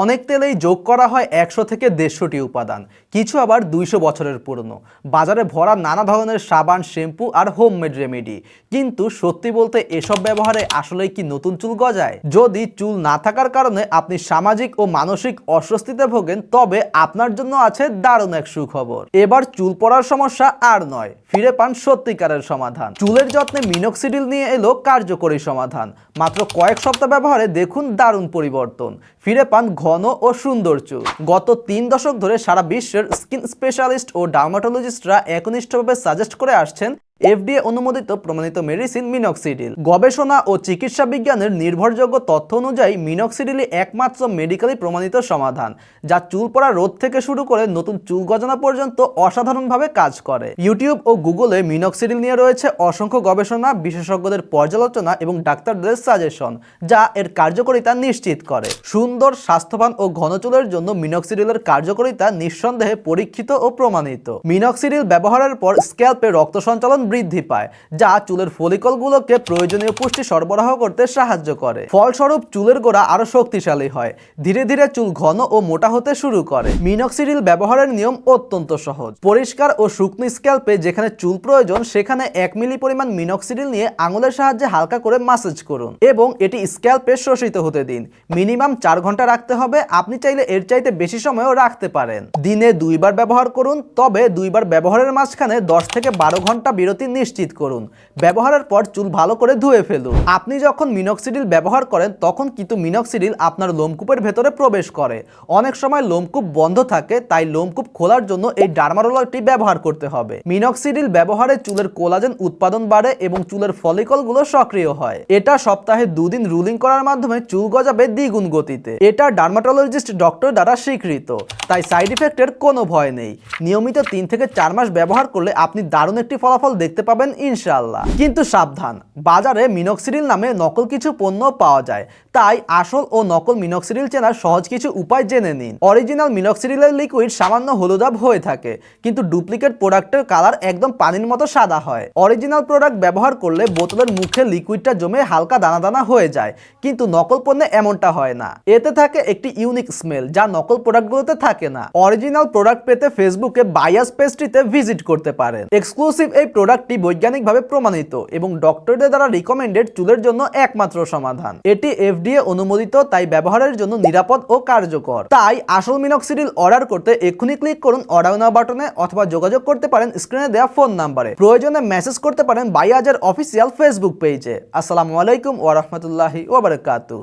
অনেক তেলেই যোগ করা হয় একশো থেকে দেড়শোটি উপাদান, কিছু আবার দুইশো বছরের পুরনো। বাজারে ভরা নানা ধরনের সাবান, শ্যাম্পু আর হোমমেড রেমেডি। কিন্তু সত্যি বলতে এসব ব্যবহারে আসলেই কি নতুন চুল গজায়? যদি চুল না থাকার কারণে আপনি সামাজিক ও মানসিক অস্বস্তিতে ভোগেন, তবে আপনার জন্য আছে দারুণ এক সুখবর। এবার চুল পড়ার সমস্যা আর নয়, ফিরে পান সত্যিকারের সমাধান। চুলের যত্নে মিনক্সিডিল নিয়ে এলো কার্যকরী সমাধান। মাত্র কয়েক সপ্তাহ ব্যবহারে দেখুন দারুণ পরিবর্তন। ফিরে পান ঘন ও সুন্দর চুল। গত তিন দশক ধরে সারা বিশ্বের স্কিন স্পেশালিস্ট ও ডার্মাটোলজিস্টরা একনিষ্ঠভাবে সাজেস্ট করে আসছেন এফডিএ অনুমোদিত প্রমাণিত মেডিসিন মিনক্সিডিল। গবেষণা ও চিকিৎসা বিজ্ঞানের নির্ভরযোগ্য তথ্য অনুযায়ী মিনক্সিডিলই একমাত্র মেডিকেলি প্রমাণিত সমাধান, যা চুল পড়া রোধ থেকে শুরু করে নতুন চুল গজানো পর্যন্ত অসাধারণভাবে কাজ করে। ইউটিউব ও গুগলে মিনক্সিডিল নিয়ে রয়েছে অসংখ্য গবেষণা, বিশেষজ্ঞদের পর্যালোচনা এবং ডাক্তারদের সাজেশন যা এর কার্যকারিতা নিশ্চিত করে। সুন্দর, স্বাস্থ্যবান ও ঘন চুলের জন্য মিনক্সিডিলের কার্যকারিতা নিঃসন্দেহে পরীক্ষিত ও প্রমাণিত। মিনক্সিডিল ব্যবহারের পর স্ক্যাল্পে রক্ত সঞ্চালন বৃদ্ধি পায়, যা চুলের ফলিকলগুলোকে প্রয়োজনীয় পুষ্টি সরবরাহ করতে সাহায্য করে। ফলস্বরূপ, চুলের গোড়া আরও শক্তিশালী হয়। ধীরে ধীরে চুল ঘন ও মোটা হতে শুরু করে। মিনক্সিডিল ব্যবহারের নিয়ম অত্যন্ত সহজ। পরিষ্কার ও শুকনো স্ক্যাল্পে যেখানে চুল প্রয়োজন, সেখানে এক মিলি পরিমাণ মিনক্সিডিল নিয়ে আঙুলের সাহায্যে হালকা করে মাসাজ করুন এবং এটি স্ক্যাল্পে শোষিত হতে দিন। মিনিমাম চার ঘণ্টা রাখতে হবে। আপনি চাইলে এর চাইতে বেশি সময়ও রাখতে পারেন। দিনে দুইবার ব্যবহার করুন, তবে দুইবার ব্যবহারের মাঝখানে দশ থেকে বারো ঘণ্টা বিরতি নিশ্চিত করুন। ব্যবহারের পর চুল ভালো করে ধুয়ে ফেলুন। আপনি যখন মিনক্সিডিল ব্যবহার করেন, তখন কিন্তু মিনক্সিডিল আপনার লোমকূপের ভেতরে প্রবেশ করে। অনেক সময় লোমকূপ বন্ধ থাকে, তাই লোমকূপ খোলার জন্য এই ডার্মারোলারটি ব্যবহার করতে হবে। মিনক্সিডিল ব্যবহারে চুলের কোলাজেন উৎপাদন বাড়ে এবং চুলের ফলিকলগুলো সক্রিয় হয়। এটা সপ্তাহে দুদিন রুলিং করার মাধ্যমে চুল গজাবে দ্বিগুণ গতিতে। এটা ডার্মাটোলজিস্ট ডক্টর দ্বারা স্বীকৃত, তাই সাইড ইফেক্টের কোনো ভয় নেই। নিয়মিত তিন থেকে চার মাস ব্যবহার করলে আপনি দারুণ একটি ফলাফল দেখতে পাবেন ইনশাআল্লাহ। কিন্তু সাবধান, বাজারে মিনক্সিডিল নামে নকল কিছু পণ্য পাওয়া যায়। তাই আসল ও নকল মিনক্সিডিল চেনার সহজ কিছু উপায় জেনে নিন। অরিজিনাল মিনক্সিডিলের লিকুইড সামান্য হলুদাভ হয়ে থাকে, কিন্তু ডুপ্লিকেট প্রোডাক্টের কালার একদম পানির মতো সাদা হয়। অরিজিনাল প্রোডাক্ট ব্যবহার করলে বোতলের মুখে লিকুইডটা জমে হালকা দানা দানা হয়ে যায়, কিন্তু নকল পণ্যে এমনটা হয় না। এতে থাকে একটি ইউনিক স্মেল যা নকল প্রোডাক্টগুলোতে থাকে না। অরিজিনাল প্রোডাক্ট পেতে ফেসবুকে বায়াস পেস্ট্রিতে ভিজিট করতে পারেন। এক্সক্লুসিভ এই প্রোডাক্টটি বৈজ্ঞানিকভাবে প্রমাণিত এবং ডক্টরদের দ্বারা রিকমেন্ডেড চুলের জন্য একমাত্র সমাধান। এটি এফডিএ অনুমোদিত, তাই ব্যবহারের জন্য নিরাপদ ও কার্যকর। তাই আসল মিনক্সিডিল অর্ডার করতে এক্ষুনি ক্লিক করুন অর্ডার নাও বাটনে অথবা যোগাযোগ করতে পারেন স্ক্রিনে দেওয়া ফোন নাম্বারে প্রয়োজনে মেসেজ করতে পারেন বাইয়াজের অফিসিয়াল ফেসবুক পেজে আসসালামু আলাইকুম ওয়া রাহমাতুল্লাহি ওয়া বারাকাতুহু।